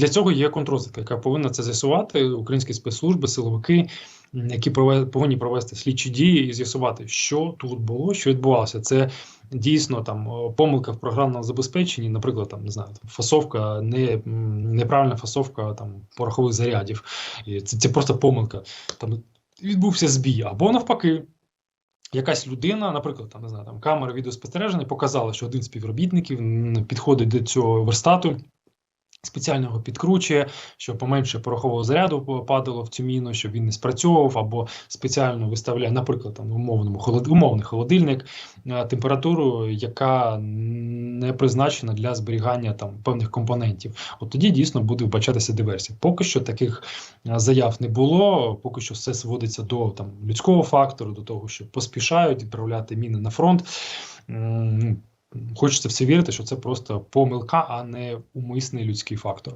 для цього є контрозвідка, яка повинна це з'ясувати. Українські спецслужби, силовики, які повинні провести слідчі дії і з'ясувати, що тут було, що відбувалося. Це дійсно там помилка в програмному забезпеченні, наприклад, там не знаю, фасовка, не, неправильна фасовка там порохових зарядів. І це, це просто помилка. Там відбувся збій, або навпаки. Якась людина, наприклад, там не знаю, там камера відеоспостереження показала, що один з співробітників підходить до цього верстату, спеціально його підкручує, щоб поменше порохового заряду падало в цю міну, щоб він не спрацьовував, або спеціально виставляє, наприклад, там умовному холод... умовний холодильник, е, температуру, яка не призначена для зберігання там певних компонентів. От тоді дійсно буде вбачатися диверсія. Поки що таких е, заяв не було. Поки що все зводиться до там людського фактору, до того, що поспішають відправляти міни на фронт. Хочеться все вірити, що це просто помилка, а не умисний людський фактор.